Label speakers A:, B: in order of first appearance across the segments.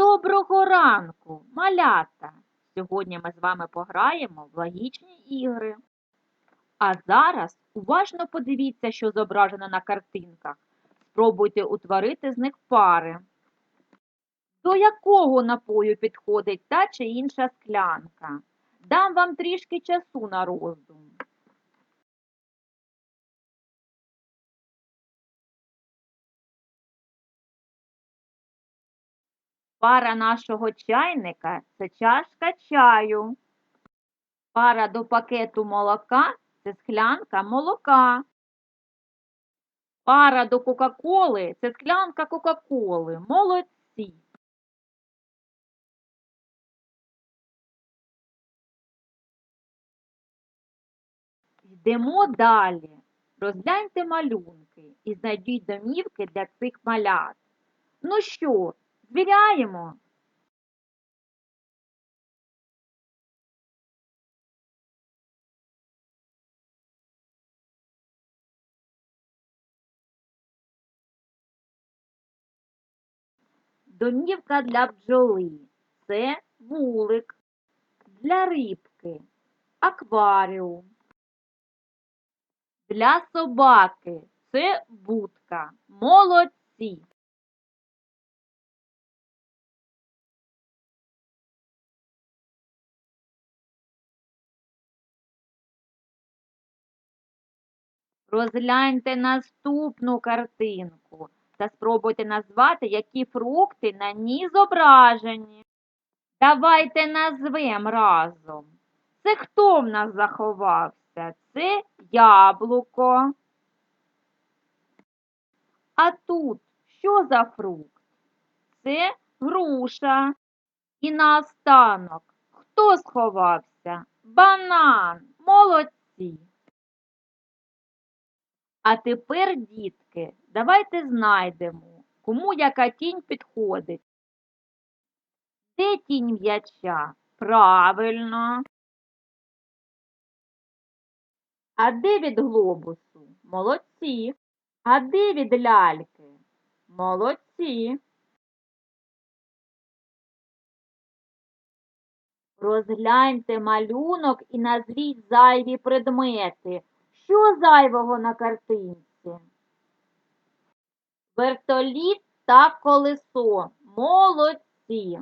A: Доброго ранку, малята! Сьогодні ми з вами пограємо в логічні ігри. А зараз уважно подивіться, що зображено на картинках. Спробуйте утворити з них пари. До якого напою підходить та чи інша склянка? Дам вам трішки часу на роздум. Пара нашого чайника це чашка чаю. Пара до пакету молока це склянка молока. Пара до Кока-Коли це склянка Кока-Коли. Молодці. Йдемо далі. Розгляньте малюнки і знайдіть домівки для цих малят. Ну що, звіряємо? Домівка для бджоли це вулик, для рибки акваріум. Для собаки це будка. Молодці. Розгляньте наступну картинку та спробуйте назвати, які фрукти на ній зображені. Давайте назвем разом. Це хто в нас заховався? Це яблуко. А тут що за фрукт? Це груша. І наостанок, хто сховався? Банан. Молодці. А тепер, дітки, давайте знайдемо, кому яка тінь підходить. Де тінь м'яча? Правильно. А де від глобусу? Молодці. А де від ляльки? Молодці. Розгляньте малюнок і назвіть зайві предмети. Що зайвого на картинці? Вертоліт та колесо. Молодці.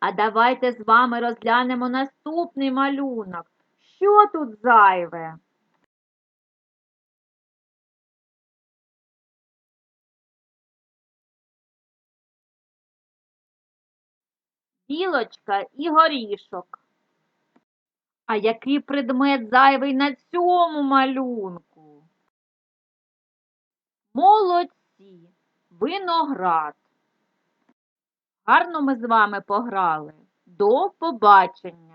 A: А давайте з вами розглянемо наступний малюнок. Що тут зайве? Білочка і горішок. А який предмет зайвий на цьому малюнку? Молодці, виноград. Гарно ми з вами пограли. До побачення!